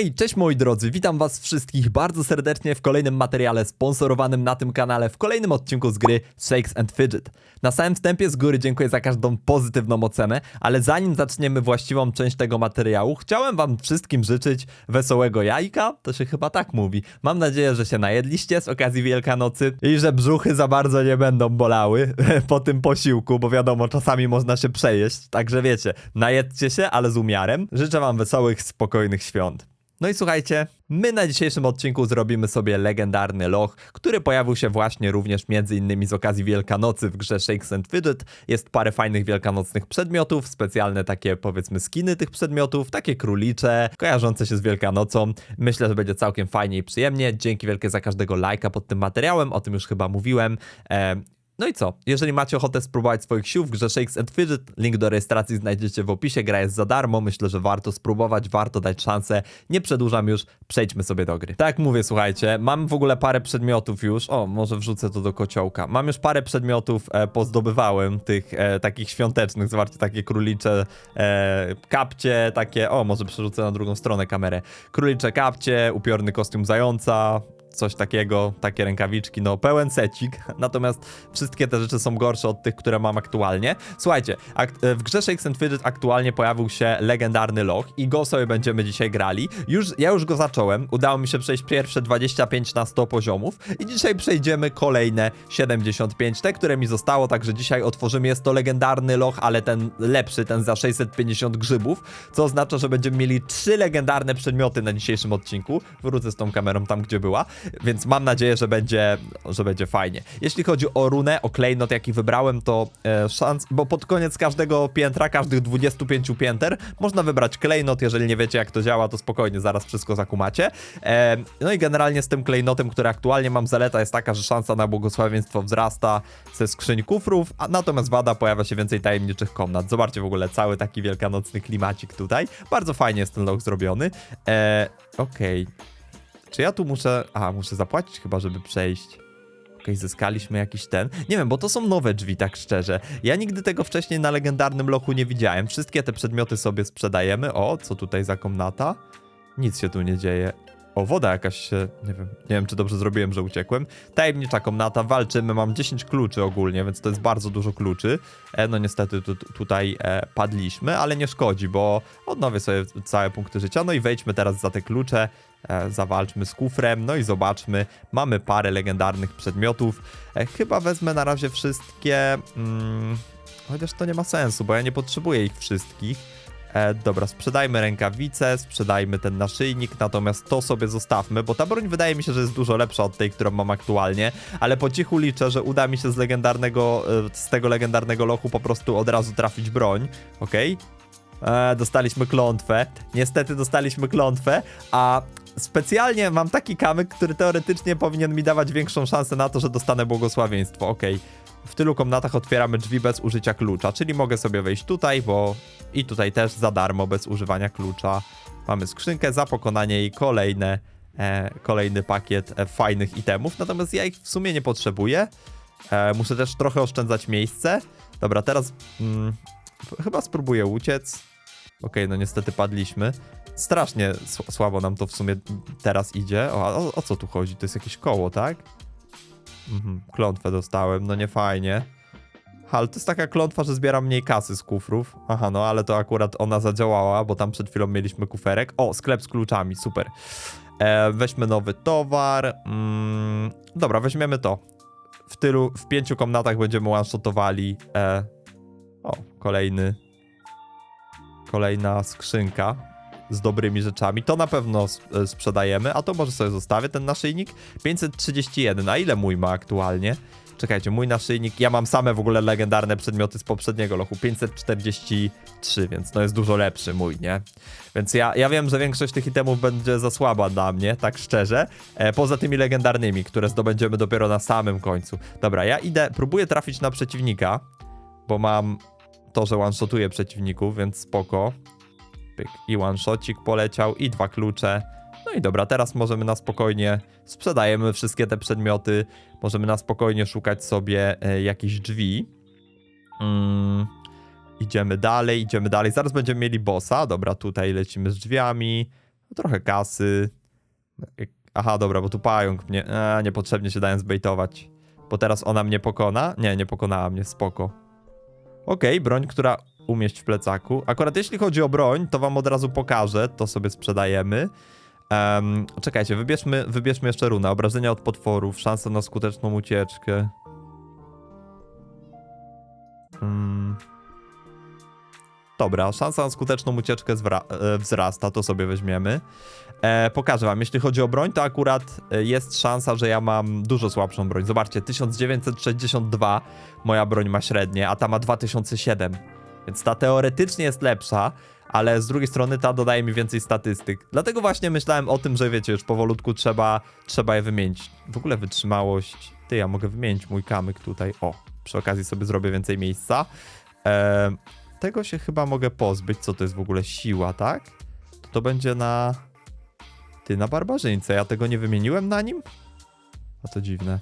Hej, cześć moi drodzy, witam was wszystkich bardzo serdecznie w kolejnym materiale sponsorowanym na tym kanale, w kolejnym odcinku z gry Shakes and Fidget. Na samym wstępie z góry dziękuję za każdą pozytywną ocenę, ale zanim zaczniemy właściwą część tego materiału, chciałem wam wszystkim życzyć wesołego jajka, to się chyba tak mówi. Mam nadzieję, że się najedliście z okazji Wielkanocy i że brzuchy za bardzo nie będą bolały po tym posiłku, bo wiadomo, czasami można się przejeść, także wiecie, najedzcie się, ale z umiarem. Życzę wam wesołych, spokojnych świąt. No i słuchajcie, my na dzisiejszym odcinku zrobimy sobie legendarny loch, który pojawił się właśnie również między innymi z okazji Wielkanocy w grze Shakes and Fidget. Jest parę fajnych wielkanocnych przedmiotów, specjalne takie powiedzmy skiny tych przedmiotów, takie królicze, kojarzące się z Wielkanocą. Myślę, że będzie całkiem fajnie i przyjemnie. Dzięki wielkie za każdego lajka pod tym materiałem, o tym już chyba mówiłem. Em, no i co? Jeżeli macie ochotę spróbować swoich sił w grze Shakes and Fidget, link do rejestracji znajdziecie w opisie, gra jest za darmo, myślę, że warto spróbować, warto dać szansę. Nie przedłużam już, przejdźmy sobie do gry. Tak jak mówię, słuchajcie, mam w ogóle parę przedmiotów już, o, może wrzucę to do kociołka. Mam już parę przedmiotów, e, pozdobywałem, tych e, takich świątecznych, zobaczcie, takie królicze e, kapcie, takie, o, może przerzucę na drugą stronę kamerę. Królicze kapcie, upiorny kostium zająca, coś takiego, takie rękawiczki, no pełen secik, natomiast wszystkie te rzeczy są gorsze od tych, które mam aktualnie. Słuchajcie, e, w grze Shakes and Fidget aktualnie pojawił się legendarny loch i go sobie będziemy dzisiaj grali. Już, ja już go zacząłem, udało mi się przejść pierwsze 25 na 100 poziomów i dzisiaj przejdziemy kolejne 75, te, które mi zostało, także dzisiaj otworzymy, jest to legendarny loch, ale ten lepszy, ten za 650 grzybów, co oznacza, że będziemy mieli trzy legendarne przedmioty na dzisiejszym odcinku. Wrócę z tą kamerą tam, gdzie była, więc mam nadzieję, że będzie, że będzie fajnie. Jeśli chodzi o runę, o klejnot, jaki wybrałem, to e, szans, bo pod koniec każdego piętra, każdych 25 pięter, można wybrać klejnot, jeżeli nie wiecie jak to działa, to spokojnie, zaraz wszystko zakumacie. E, no i generalnie z tym klejnotem, który aktualnie mam, zaleta jest taka, że szansa na błogosławieństwo wzrasta ze skrzyń kufrów, a natomiast wada pojawia się więcej tajemniczych komnat. Zobaczcie w ogóle cały taki wielkanocny klimacik tutaj. Bardzo fajnie jest ten log zrobiony. E, Okej. Czy ja tu muszę... A, muszę zapłacić chyba, żeby przejść. Okej, zyskaliśmy jakiś ten. Nie wiem, bo to są nowe drzwi, tak szczerze. Ja nigdy tego wcześniej na legendarnym lochu nie widziałem. Wszystkie te przedmioty sobie sprzedajemy. O, co tutaj za komnata? Nic się tu nie dzieje. O, woda jakaś się... Nie wiem, nie wiem, czy dobrze zrobiłem, że uciekłem. Tajemnicza komnata, walczymy. Mam 10 kluczy ogólnie, więc to jest bardzo dużo kluczy. E, no niestety tu, tutaj e, padliśmy, ale nie szkodzi, bo odnowię sobie całe punkty życia. No i wejdźmy teraz za te klucze. E, zawalczmy z kufrem, no i zobaczmy, mamy parę legendarnych przedmiotów. E, chyba wezmę na razie wszystkie, mm, chociaż to nie ma sensu, bo ja nie potrzebuję ich wszystkich. E, dobra, sprzedajmy rękawice, sprzedajmy ten naszyjnik, natomiast to sobie zostawmy, bo ta broń wydaje mi się, że jest dużo lepsza od tej, którą mam aktualnie, ale po cichu liczę, że uda mi się z legendarnego, e, z tego legendarnego lochu po prostu od razu trafić broń, okej? E, dostaliśmy klątwę. Niestety dostaliśmy klątwę, a specjalnie mam taki kamyk, który teoretycznie powinien mi dawać większą szansę na to, że dostanę błogosławieństwo. Okej. W tylu komnatach otwieramy drzwi bez użycia klucza, czyli mogę sobie wejść tutaj, bo i tutaj też za darmo, bez używania klucza. Mamy skrzynkę za pokonanie jej kolejne, e, kolejny pakiet e, fajnych itemów, natomiast ja ich w sumie nie potrzebuję. E, muszę też trochę oszczędzać miejsce. Dobra, teraz mm, chyba spróbuję uciec. Okej, no niestety padliśmy. Strasznie słabo nam to w sumie teraz idzie. O, o, o co tu chodzi? To jest jakieś koło, tak? Mhm, klątwę dostałem, no nie fajnie. Ale to jest taka klątwa, że zbieram mniej kasy z kufrów. Aha, no ale to akurat ona zadziałała, bo tam przed chwilą mieliśmy kuferek. O, sklep z kluczami, super. E, weźmy nowy towar. Mm, dobra, weźmiemy to. W tylu, w pięciu komnatach będziemy one-shotowali. E, o, kolejny. Kolejna skrzynka z dobrymi rzeczami. To na pewno e, sprzedajemy, a to może sobie zostawię ten naszyjnik. 531, a ile mój ma aktualnie? Czekajcie, mój naszyjnik, ja mam same w ogóle legendarne przedmioty z poprzedniego lochu, 543, więc no jest dużo lepszy mój, nie? Więc ja, ja wiem, że większość tych itemów będzie za słaba dla mnie, tak szczerze, e, poza tymi legendarnymi, które zdobędziemy dopiero na samym końcu. Dobra, ja idę, próbuję trafić na przeciwnika, bo mam to, że one-shotuję przeciwników, więc spoko. Pyk. I one-shocik poleciał, i dwa klucze. No i dobra, teraz możemy na spokojnie, sprzedajemy wszystkie te przedmioty, możemy na spokojnie szukać sobie e, jakichś drzwi. Mm, idziemy dalej, idziemy dalej. Zaraz będziemy mieli bossa. Dobra, tutaj lecimy z drzwiami. Trochę kasy. Aha, dobra, bo tu pająk mnie... A, niepotrzebnie się dałem zbejtować. Bo teraz ona mnie pokona? Nie, nie pokonała mnie, spoko. Okej, broń, która umieść w plecaku. Akurat jeśli chodzi o broń, to wam od razu pokażę, to sobie sprzedajemy. Em, czekajcie, wybierzmy, wybierzmy jeszcze runę. Obrażenia od potworów, szansa na skuteczną ucieczkę. Mm. Dobra, szansa na skuteczną ucieczkę e, wzrasta, to sobie weźmiemy. E, pokażę wam, jeśli chodzi o broń, to akurat e, jest szansa, że ja mam dużo słabszą broń. Zobaczcie, 1962 moja broń ma średnie, a ta ma 2007. Więc ta teoretycznie jest lepsza, ale z drugiej strony ta dodaje mi więcej statystyk. Dlatego właśnie myślałem o tym, że wiecie, już powolutku trzeba, trzeba je wymienić. W ogóle wytrzymałość. Ty, ja mogę wymienić mój kamyk tutaj. O, przy okazji sobie zrobię więcej miejsca. E, tego się chyba mogę pozbyć. Co to jest w ogóle siła, tak? To będzie na. Ty, na barbarzyńce. Ja tego nie wymieniłem na nim? A to dziwne.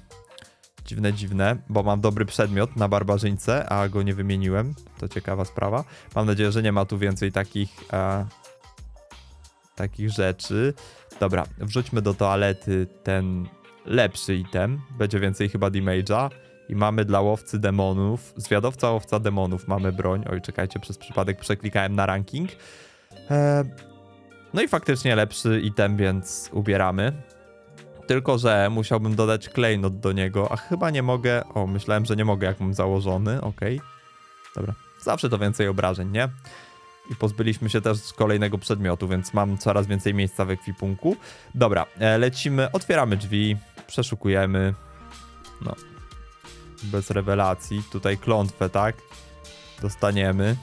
Dziwne, dziwne, bo mam dobry przedmiot na barbarzyńce, a go nie wymieniłem. To ciekawa sprawa. Mam nadzieję, że nie ma tu więcej takich e, takich rzeczy. Dobra, wrzućmy do toalety ten lepszy item. Będzie więcej chyba damage'a. I mamy dla łowcy demonów, zwiadowca łowca demonów mamy broń. Oj, czekajcie, przez przypadek przeklikałem na ranking. E, no i faktycznie lepszy item, więc ubieramy. Tylko, że musiałbym dodać klejnot do niego, a chyba nie mogę. O, myślałem, że nie mogę, jak mam założony. Okej. Dobra. Zawsze to więcej obrażeń, nie? I pozbyliśmy się też kolejnego przedmiotu, więc mam coraz więcej miejsca w ekwipunku. Dobra, e, lecimy, otwieramy drzwi, przeszukujemy. No. Bez rewelacji. Tutaj klątwę, tak? Dostaniemy.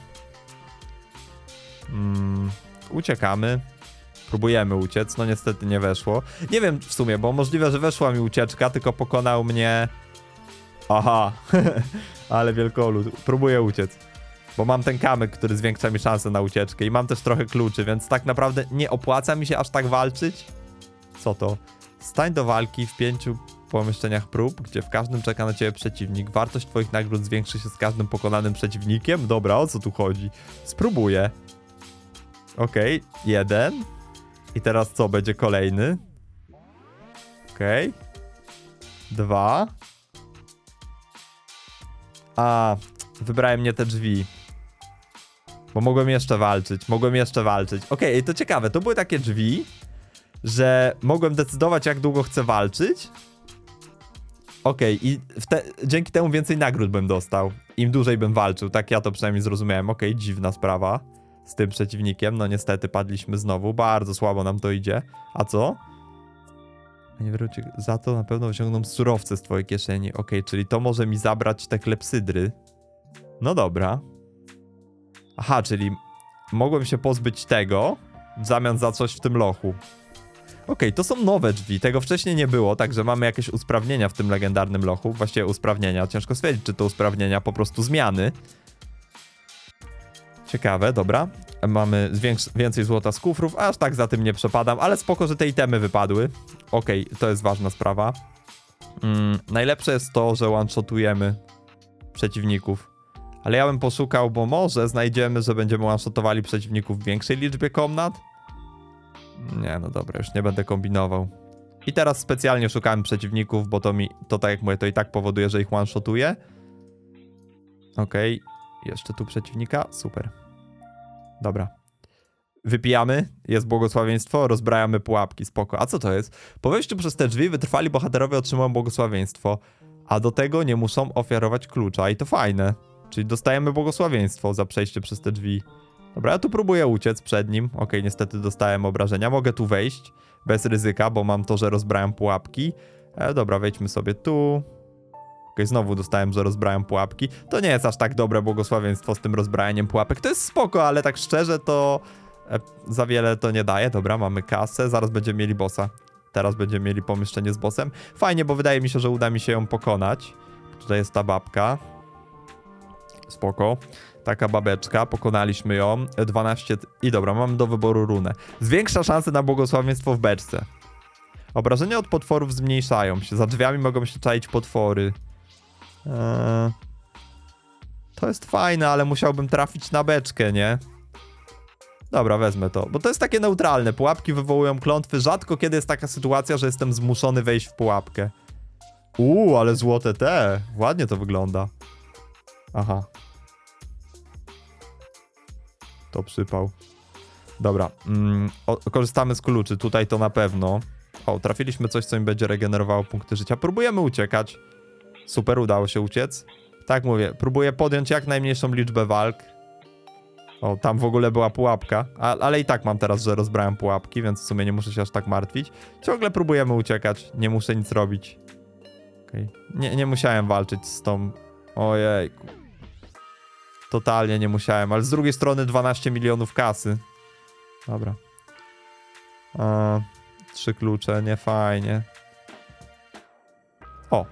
Mm, uciekamy. Próbujemy uciec, no niestety nie weszło. Nie wiem w sumie, bo możliwe, że weszła mi ucieczka, tylko pokonał mnie... Aha, ale wielkolud. Próbuję uciec. Bo mam ten kamyk, który zwiększa mi szanse na ucieczkę i mam też trochę kluczy, więc tak naprawdę nie opłaca mi się aż tak walczyć. Co to? Stań do walki w pięciu pomieszczeniach prób, gdzie w każdym czeka na ciebie przeciwnik. Wartość twoich nagród zwiększy się z każdym pokonanym przeciwnikiem? Dobra, o co tu chodzi? Spróbuję. Okej, jeden. I teraz co? Będzie kolejny. Okej. Dwa. A, wybrałem nie te drzwi. Bo mogłem jeszcze walczyć, mogłem jeszcze walczyć. Okej, to ciekawe, to były takie drzwi, że mogłem decydować jak długo chcę walczyć. Okej, i w te, dzięki temu więcej nagród bym dostał. Im dłużej bym walczył, tak ja to przynajmniej zrozumiałem. Okej, dziwna sprawa z tym przeciwnikiem. No niestety padliśmy znowu, bardzo słabo nam to idzie. A co? Nie wróci. Za to na pewno wyciągną surowce z twojej kieszeni. Okej, czyli to może mi zabrać te klepsydry. No dobra. Aha, czyli mogłem się pozbyć tego w zamian za coś w tym lochu. Okej, to są nowe drzwi, tego wcześniej nie było, także mamy jakieś usprawnienia w tym legendarnym lochu. Właściwie usprawnienia, ciężko stwierdzić, czy to usprawnienia, po prostu zmiany. Ciekawe, dobra. Mamy więcej złota z kufrów, aż tak za tym nie przepadam, ale spoko, że te itemy wypadły. Okej, to jest ważna sprawa. Mm, najlepsze jest to, że one-shotujemy przeciwników. Ale ja bym poszukał, bo może znajdziemy, że będziemy one-shotowali przeciwników w większej liczbie komnat. Nie, no dobra, już nie będę kombinował. I teraz specjalnie szukałem przeciwników, bo to mi, to tak jak mówię, to i tak powoduje, że ich one-shotuję. Okej, jeszcze tu przeciwnika, super. Dobra. Wypijamy, jest błogosławieństwo, rozbrajamy pułapki, spoko. A co to jest? Po wejściu przez te drzwi wytrwali bohaterowie otrzymują błogosławieństwo, a do tego nie muszą ofiarować klucza i to fajne. Czyli dostajemy błogosławieństwo za przejście przez te drzwi. Dobra, ja tu próbuję uciec przed nim. Okej, niestety dostałem obrażenia. Mogę tu wejść bez ryzyka, bo mam to, że rozbrajam pułapki. E, dobra, wejdźmy sobie tu. Znowu dostałem, że rozbrajam pułapki. To nie jest aż tak dobre błogosławieństwo z tym rozbrajaniem pułapek. To jest spoko, ale tak szczerze to e, za wiele to nie daje. Dobra, mamy kasę, zaraz będziemy mieli bossa. Teraz będziemy mieli pomieszczenie z bossem. Fajnie, bo wydaje mi się, że uda mi się ją pokonać. Tutaj jest ta babka. Spoko. Taka babeczka, pokonaliśmy ją. 12. I dobra, mamy do wyboru runę. Zwiększa szanse na błogosławieństwo w beczce. Obrażenia od potworów zmniejszają się. Za drzwiami mogą się czaić potwory. Eee, to jest fajne, ale musiałbym trafić na beczkę, nie? Dobra, wezmę to, bo to jest takie neutralne. Pułapki wywołują klątwy. Rzadko kiedy jest taka sytuacja, że jestem zmuszony wejść w pułapkę. Uuu, ale złote te. Ładnie to wygląda. Aha. To przypał. Dobra, mm, o, korzystamy z kluczy. Tutaj to na pewno. O, trafiliśmy coś, co mi będzie regenerowało punkty życia. Próbujemy uciekać. Super, udało się uciec. Tak mówię, próbuję podjąć jak najmniejszą liczbę walk. O, tam w ogóle była pułapka, a, ale i tak mam teraz, że rozbrałem pułapki, więc w sumie nie muszę się aż tak martwić. Ciągle próbujemy uciekać, nie muszę nic robić. Okej, nie, nie musiałem walczyć z tą... Ojejku. Totalnie nie musiałem, ale z drugiej strony 12 milionów kasy. Dobra. A, trzy klucze, nie fajnie. O,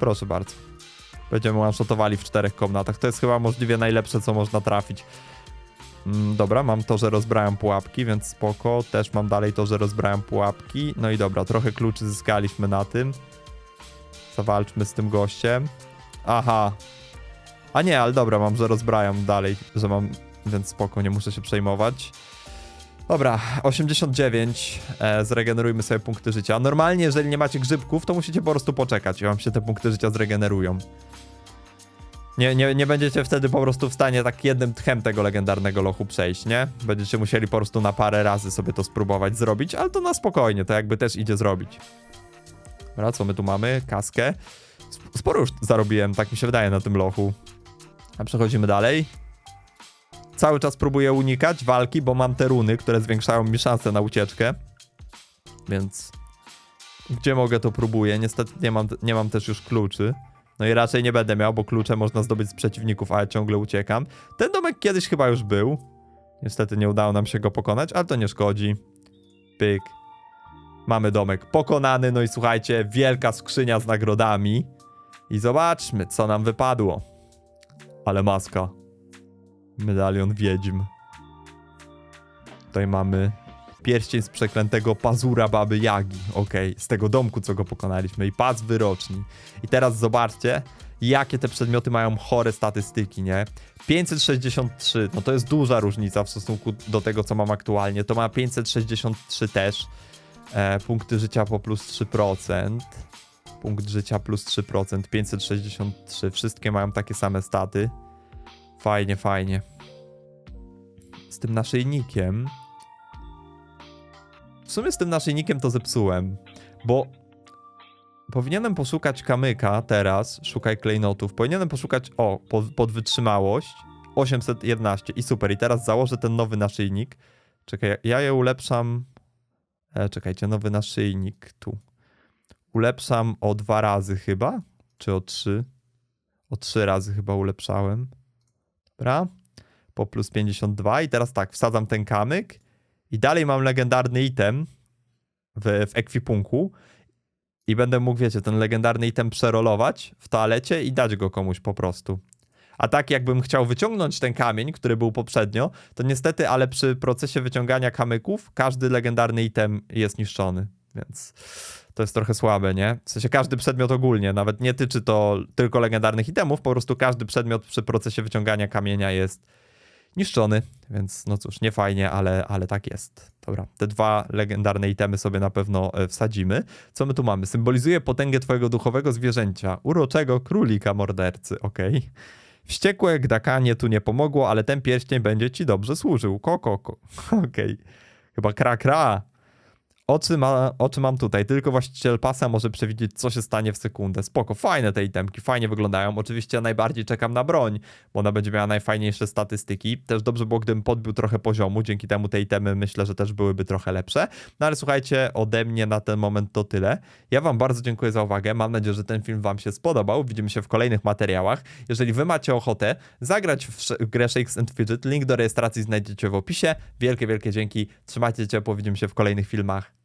proszę bardzo. Będziemy one-shotowali w czterech komnatach. To jest chyba możliwie najlepsze, co można trafić. Mm, dobra, mam to, że rozbrałem pułapki, więc spoko. Też mam dalej to, że rozbrałem pułapki. No i dobra, trochę kluczy zyskaliśmy na tym. Zawalczmy z tym gościem. Aha. A nie, ale dobra, mam, że rozbrajam dalej, że mam, więc spoko, nie muszę się przejmować. Dobra, 89. E, zregenerujmy sobie punkty życia. Normalnie, jeżeli nie macie grzybków, to musicie po prostu poczekać i wam się te punkty życia zregenerują. Nie, nie, nie będziecie wtedy po prostu w stanie tak jednym tchem tego legendarnego lochu przejść, nie? Będziecie musieli po prostu na parę razy sobie to spróbować zrobić, ale to na spokojnie, to jakby też idzie zrobić. Dobra, co my tu mamy? Kaskę. Sp- Sporo już zarobiłem, tak mi się wydaje, na tym lochu. A przechodzimy dalej. Cały czas próbuję unikać walki, bo mam te runy, które zwiększają mi szanse na ucieczkę. Więc gdzie mogę, to próbuję. Niestety nie mam, nie mam też już kluczy. No i raczej nie będę miał, bo klucze można zdobyć z przeciwników, a ja ciągle uciekam. Ten domek kiedyś chyba już był. Niestety nie udało nam się go pokonać, ale to nie szkodzi. Pyk. Mamy domek pokonany, no i słuchajcie, wielka skrzynia z nagrodami. I zobaczmy, co nam wypadło. Ale maska. Medalion Wiedźm. Tutaj mamy pierścień z przeklętego pazura baby Jagi. Okej, z tego domku, co go pokonaliśmy. I pas wyroczni. I teraz zobaczcie, jakie te przedmioty mają chore statystyki, nie? 563, no to jest duża różnica w stosunku do tego, co mam aktualnie. To ma 563 też. E, punkty życia po plus 3%. Punkt życia plus 3%, 563. Wszystkie mają takie same staty. Fajnie, fajnie. Z tym naszyjnikiem. W sumie z tym naszyjnikiem to zepsułem, bo powinienem poszukać kamyka teraz. Szukaj klejnotów. Powinienem poszukać, o, po, pod wytrzymałość 811 i super. I teraz założę ten nowy naszyjnik. Czekaj, ja je ulepszam. E, czekajcie, nowy naszyjnik tu. Ulepszam o dwa razy chyba, czy o trzy? O trzy razy chyba ulepszałem. Dobra. Po plus 52 i teraz tak, wsadzam ten kamyk i dalej mam legendarny item w, w ekwipunku i będę mógł, wiecie, ten legendarny item przerolować w toalecie i dać go komuś po prostu. A tak jakbym chciał wyciągnąć ten kamień, który był poprzednio, to niestety, ale przy procesie wyciągania kamyków każdy legendarny item jest niszczony, więc to jest trochę słabe, nie? W sensie każdy przedmiot ogólnie, nawet nie tyczy to tylko legendarnych itemów, po prostu każdy przedmiot przy procesie wyciągania kamienia jest niszczony, więc no cóż, nie fajnie, ale, ale tak jest. Dobra, te dwa legendarne itemy sobie na pewno e, wsadzimy. Co my tu mamy? Symbolizuje potęgę twojego duchowego zwierzęcia, uroczego królika mordercy, okej. Wściekłe gdakanie tu nie pomogło, ale ten pierścień będzie ci dobrze służył. Koko, ko. okej. Chyba kra kra. Oczy, ma, oczy mam tutaj, tylko właściciel pasa może przewidzieć, co się stanie w sekundę. Spoko, fajne te itemki, fajnie wyglądają. Oczywiście najbardziej czekam na broń, bo ona będzie miała najfajniejsze statystyki. Też dobrze było, gdybym podbił trochę poziomu, dzięki temu te itemy myślę, że też byłyby trochę lepsze. No ale słuchajcie, ode mnie na ten moment to tyle. Ja wam bardzo dziękuję za uwagę, mam nadzieję, że ten film wam się spodobał. Widzimy się w kolejnych materiałach. Jeżeli wy macie ochotę zagrać w, grę Shakes and Fidget, link do rejestracji znajdziecie w opisie. Wielkie, wielkie dzięki, trzymajcie ciepło, widzimy się w kolejnych filmach.